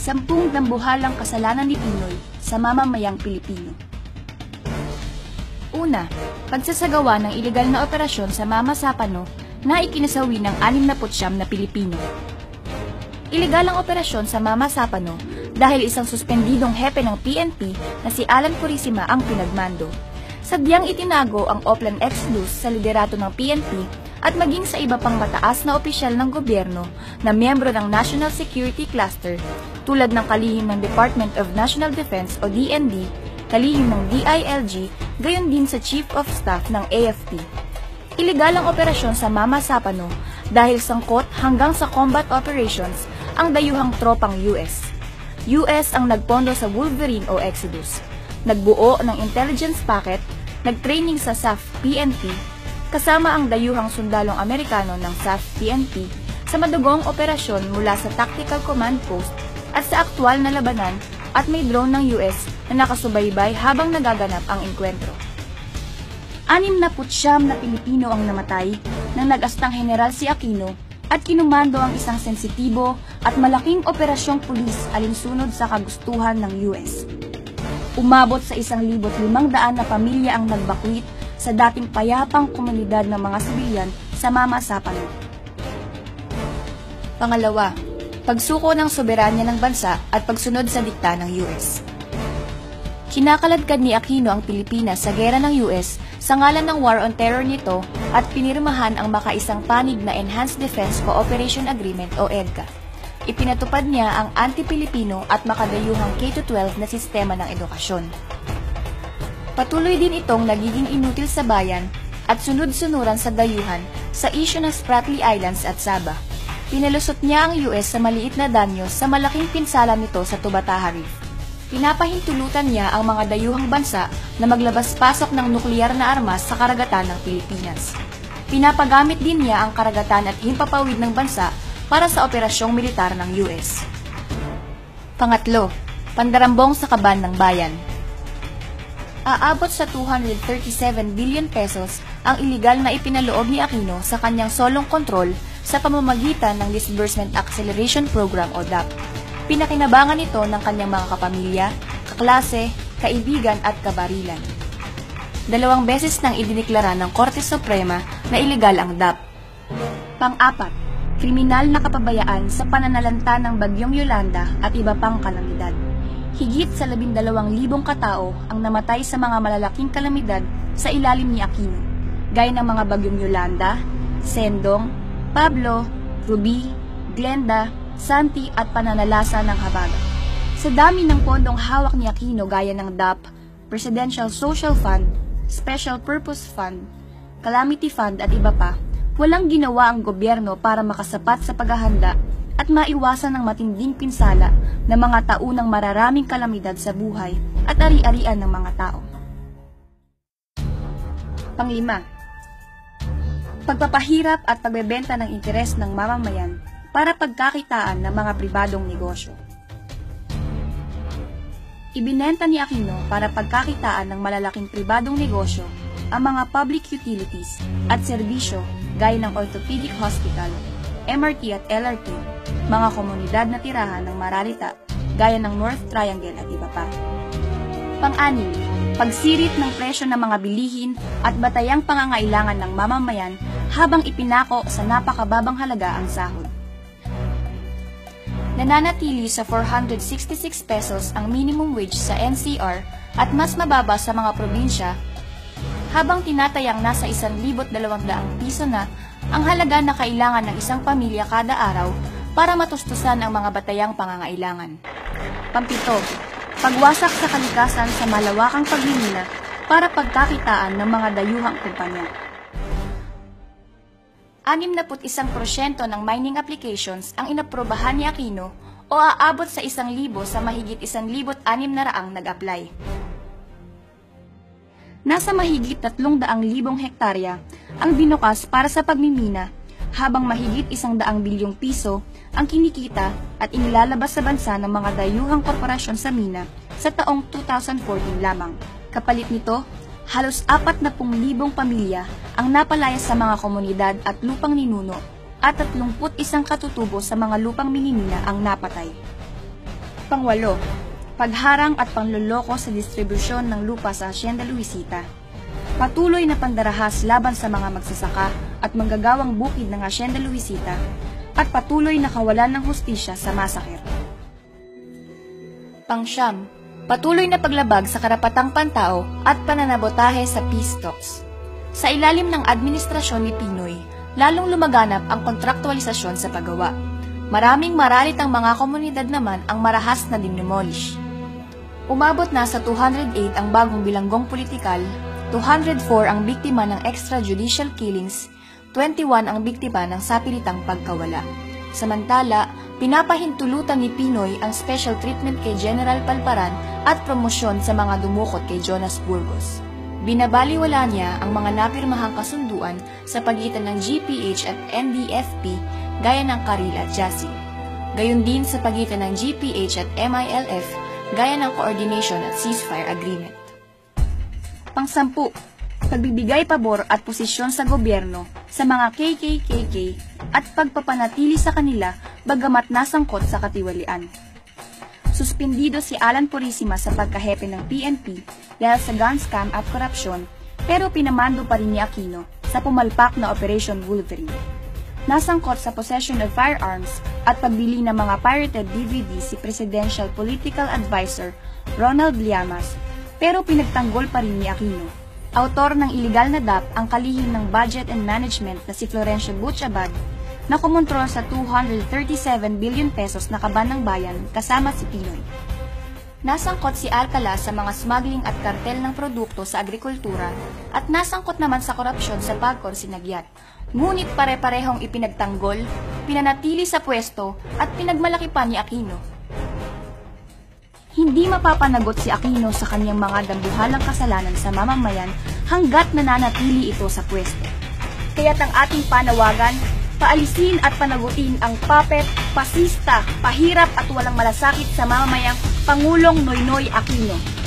Sampung dambuhalang kasalanan ni Pinoy sa mamamayang Pilipino. Una, pagsasagawa ng ilegal na operasyon sa Mama Sapano na ikinasawi ng 69 na Pilipino. Ilegal ang operasyon sa Mama Sapano dahil isang suspendidong hepe ng PNP na si Alan Purisima ang pinagmando. Sadyang itinago ang Oplan Exodus sa liderato ng PNP at maging sa iba pang mataas na opisyal ng gobyerno na miyembro ng National Security Cluster tulad ng kalihim ng Department of National Defense o DND, kalihim ng DILG, gayon din sa Chief of Staff ng AFP. Ilegal ang operasyon sa Mama Sapano dahil sangkot hanggang sa combat operations ang dayuhang tropang US. US ang nagpondo sa Wolverine o Exodus. Nagbuo ng intelligence packet, nagtraining sa SAF PNP, kasama ang dayuhang sundalong Amerikano ng SAF PNP sa madugong operasyon mula sa Tactical Command Post at sa aktwal na labanan at may drone ng US na nakasubaybay habang nagaganap ang enkwentro. Anim na putsyam na Pilipino ang namatay nang nag-astang general si Aquino at kinumando ang isang sensitibo at malaking operasyong pulis alinsunod sa kagustuhan ng US. Umabot sa isang libot limang daan na pamilya ang nagbakwit sa dating payapang komunidad ng mga sibilyan sa Mama Sapano. Pangalawa, pagsuko ng soberanya ng bansa at pagsunod sa dikta ng US. Kinakaladkad ni Aquino ang Pilipinas sa gera ng US sa ngalan ng War on Terror nito at pinirmahan ang makaisang panig na Enhanced Defense Cooperation Agreement o EDCA. Ipinatupad niya ang anti-Pilipino at makadayuhang K-12 na sistema ng edukasyon. Patuloy din itong nagiging inutil sa bayan at sunod-sunuran sa dayuhan sa isyu ng Spratly Islands at Sabah. Pinalusot niya ang US sa maliit na danyo sa malaking pinsala nito sa Tubataha Reef. Pinapahintulutan niya ang mga dayuhang bansa na maglabas-pasok ng nukleyar na armas sa karagatan ng Pilipinas. Pinapagamit din niya ang karagatan at himpapawid ng bansa para sa operasyong militar ng US. Pangatlo, pandarambong sa kaban ng bayan. Aabot sa 237 billion pesos ang iligal na ipinaloob ni Aquino sa kanyang solong kontrol sa pamamagitan ng Disbursement Acceleration Program o DAP. Pinakinabangan ito ng kanyang mga kapamilya, kaklase, kaibigan at kabarilan. Dalawang beses nang idiniklara ng Korte Suprema na iligal ang DAP. Pang-apat, kriminal na kapabayaan sa pananalanta ng Bagyong Yolanda at iba pang kalamidad. Higit sa labindalawang libong katao ang namatay sa mga malalaking kalamidad sa ilalim ni Aquino, gaya ng mga Bagyong Yolanda, Sendong, Pablo, Ruby, Glenda, Santi at pananalasa ng Habaga. Sa dami ng pondong hawak ni Aquino gaya ng DAP, Presidential Social Fund, Special Purpose Fund, Calamity Fund at iba pa, walang ginawa ang gobyerno para makasapat sa paghahanda at maiwasan ng matinding pinsala ng mga taunang mararaming kalamidad sa buhay at ari-arian ng mga tao. Panglima, pagpapahirap at pagbebenta ng interes ng mamamayan para pagkakitaan ng mga pribadong negosyo. Ibinenta ni Aquino para pagkakitaan ng malalaking pribadong negosyo ang mga public utilities at serbisyo gaya ng orthopedic hospital, MRT at LRT, mga komunidad na tirahan ng Maralita gaya ng North Triangle at iba pa. Pang-anim, pagsirit ng presyo ng mga bilihin at batayang pangangailangan ng mamamayan habang ipinako sa napakababang halaga ang sahod. Nananatili sa 466 pesos ang minimum wage sa NCR at mas mababa sa mga probinsya habang tinatayang nasa 1,200 piso na ang halaga na kailangan ng isang pamilya kada araw para matustusan ang mga batayang pangangailangan. Pampito, pagwasak sa kalikasan sa malawakang pagmimina para pagkakitaan ng mga dayuhang kumpanya. 61% ng mining applications ang inaprobahan ni Aquino o aabot sa 1,000 sa mahigit 1,600 na nag-apply. Nasa mahigit 300,000 hektarya ang binukas para sa pagmimina habang mahigit 100 bilyong piso ang kinikita at inilalabas sa bansa ng mga dayuhang korporasyon sa mina sa taong 2014 lamang. Kapalit nito, halos 40,000 pamilya ang napalaya sa mga komunidad at lupang ninuno at 31 katutubo sa mga lupang minimina ang napatay. Pangwalo, pagharang at panloloko sa distribusyon ng lupa sa Hacienda Luisita. Patuloy na pandarahas laban sa mga magsasaka at manggagawang bukid ng Hacienda Luisita at patuloy na kawalan ng hustisya sa masakir. Pangsyam, patuloy na paglabag sa karapatang pantao at pananabotahe sa peace talks. Sa ilalim ng administrasyon ni Pinoy, lalong lumaganap ang kontraktualisasyon sa paggawa. Maraming maralit ang mga komunidad naman ang marahas na dindemolish. Umabot na sa 208 ang bagong bilanggong politikal, 204 ang biktima ng extrajudicial killings, 21 ang biktima ng sapilitang pagkawala. Samantala, pinapahintulutan ni Pinoy ang special treatment kay General Palparan at promosyon sa mga dumukot kay Jonas Burgos. Binabaliwala niya ang mga napirmahang kasunduan sa pagitan ng GPH at NDFP gaya ng Karil at Jassy. Gayon din sa pagitan ng GPH at MILF gaya ng Coordination at Ceasefire Agreement. Pangsampu, pagbibigay pabor at posisyon sa gobyerno sa mga KKKK at pagpapanatili sa kanila bagamat nasangkot sa katiwalian. Suspindido si Alan Purisima sa pagkahepe ng PNP dahil sa gun scam at korupsyon pero pinamando pa rin ni Aquino sa pumalpak na Operation Wolverine. Nasangkot sa possession of firearms at pagbili ng mga pirated DVD si Presidential Political Advisor Ronald Llamas pero pinagtanggol pa rin ni Aquino. Autor ng iligal na DAP ang kalihim ng budget and management na si Florencio Butchabad na kumontrol sa 237 billion pesos na kaban ng bayan kasama si Pinoy. Nasangkot si Alcala sa mga smuggling at kartel ng produkto sa agrikultura at nasangkot naman sa korupsyon sa pagkor sinagyat. Ngunit pare-parehong ipinagtanggol, pinanatili sa pwesto at pinagmalaki pa ni Aquino. Hindi mapapanagot si Aquino sa kanyang mga dambuhalang kasalanan sa mamamayan hanggat nananatili ito sa pwesto. Kaya't ang ating panawagan, paalisin at panagutin ang papet, pasista, pahirap at walang malasakit sa mamamayang Pangulong Noynoy Aquino.